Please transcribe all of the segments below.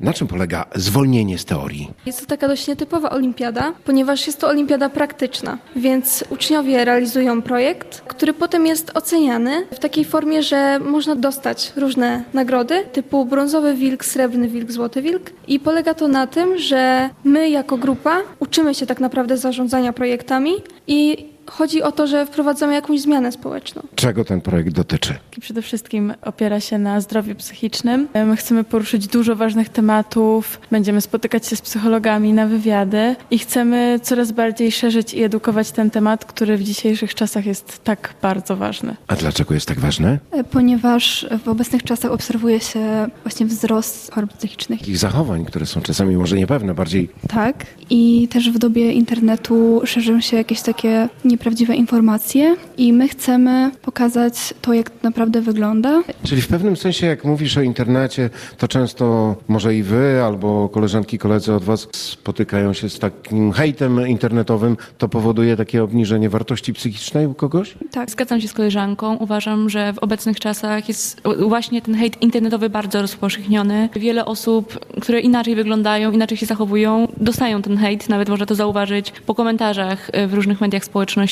Na czym polega zwolnienie z teorii? Jest to taka dość nietypowa olimpiada, ponieważ jest to olimpiada praktyczna, więc uczniowie realizują projekt, który potem jest oceniany w takiej formie, że można dostać różne nagrody typu brązowy wilk, srebrny wilk, złoty wilk i polega to na tym, że my jako grupa uczymy się tak naprawdę zarządzania projektami i chodzi o to, że wprowadzamy jakąś zmianę społeczną. Czego ten projekt dotyczy? Przede wszystkim opiera się na zdrowiu psychicznym. My chcemy poruszyć dużo ważnych tematów, będziemy spotykać się z psychologami na wywiady i chcemy coraz bardziej szerzyć i edukować ten temat, który w dzisiejszych czasach jest tak bardzo ważny. A dlaczego jest tak ważne? E, Ponieważ w obecnych czasach obserwuje się właśnie wzrost chorób psychicznych. Takich zachowań, które są czasami może niepewne, bardziej Tak. I też w dobie internetu szerzą się jakieś takie nieprawdziwe informacje i my chcemy pokazać to, jak to naprawdę wygląda. Czyli w pewnym sensie, jak mówisz o internecie, to często może i wy albo koleżanki, koledzy od was spotykają się z takim hejtem internetowym. To powoduje takie obniżenie wartości psychicznej u kogoś? Tak. Zgadzam się z koleżanką. Uważam, że w obecnych czasach jest właśnie ten hejt internetowy bardzo rozpowszechniony. Wiele osób, które inaczej wyglądają, inaczej się zachowują, dostają ten hejt. Nawet można to zauważyć po komentarzach e, w różnych mediach społecznościowych.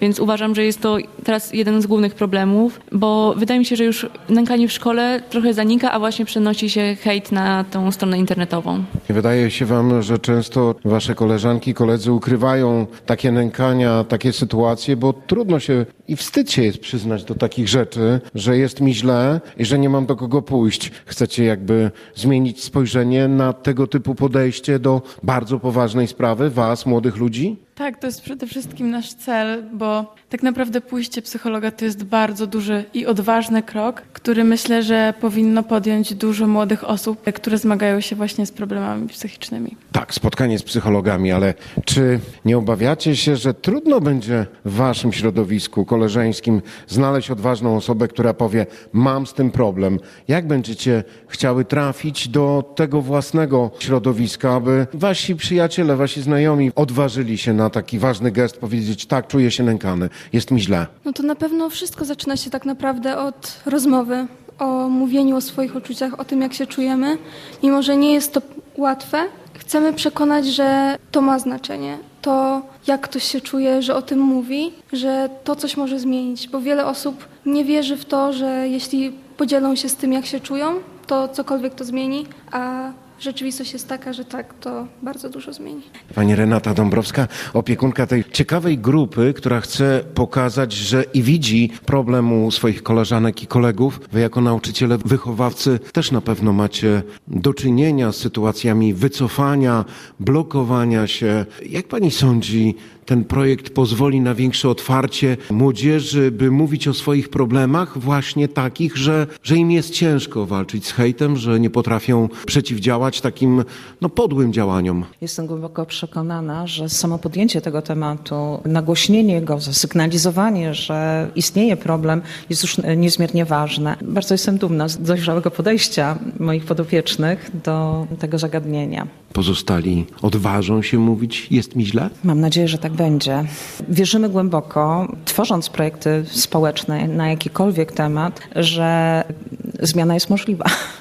Więc uważam, że jest to teraz jeden z głównych problemów, bo wydaje mi się, że już nękanie w szkole trochę zanika, a właśnie przenosi się hejt na tą stronę internetową. Wydaje się wam, że często wasze koleżanki, koledzy ukrywają takie nękania, takie sytuacje, bo trudno się i wstyd się jest przyznać do takich rzeczy, że jest mi źle i że nie mam do kogo pójść. Chcecie jakby zmienić spojrzenie na tego typu podejście do bardzo poważnej sprawy, was, młodych ludzi? Tak, to jest przede wszystkim nasz cel, bo tak naprawdę pójście psychologa to jest bardzo duży i odważny krok, który myślę, że powinno podjąć dużo młodych osób, które zmagają się właśnie z problemami psychicznymi. Tak, spotkanie z psychologami, ale czy nie obawiacie się, że trudno będzie w waszym środowisku koleżeńskim znaleźć odważną osobę, która powie: Mam z tym problem? Jak będziecie chciały trafić do tego własnego środowiska, aby wasi przyjaciele, wasi znajomi odważyli się taki ważny gest, powiedzieć: Tak, czuję się nękany, jest mi źle. No to na pewno wszystko zaczyna się tak naprawdę od rozmowy, o mówieniu o swoich uczuciach, o tym, jak się czujemy. Mimo, że nie jest to łatwe, chcemy przekonać, że to ma znaczenie. To, jak ktoś się czuje, że o tym mówi, że to coś może zmienić, bo wiele osób nie wierzy w to, że jeśli podzielą się z tym, jak się czują, to cokolwiek to zmieni, a rzeczywistość jest taka, że tak, to bardzo dużo zmieni. Pani Renata Dąbrowska, opiekunka tej ciekawej grupy, która chce pokazać, że i widzi problem u swoich koleżanek i kolegów. Wy jako nauczyciele, wychowawcy też na pewno macie do czynienia z sytuacjami wycofania, blokowania się. Jak pani sądzi, ten projekt pozwoli na większe otwarcie młodzieży, by mówić o swoich problemach, właśnie takich, że, że im jest ciężko walczyć z hejtem, że nie potrafią przeciwdziałać takim no, podłym działaniom. Jestem głęboko przekonana, że samo podjęcie tego tematu, nagłośnienie go, zasygnalizowanie, że istnieje problem, jest już niezmiernie ważne. Bardzo jestem dumna z dojrzałego podejścia moich podopiecznych do tego zagadnienia. Pozostali odważą się mówić, jest mi źle? Mam nadzieję, że tak będzie. Wierzymy głęboko, tworząc projekty społeczne na jakikolwiek temat, że zmiana jest możliwa.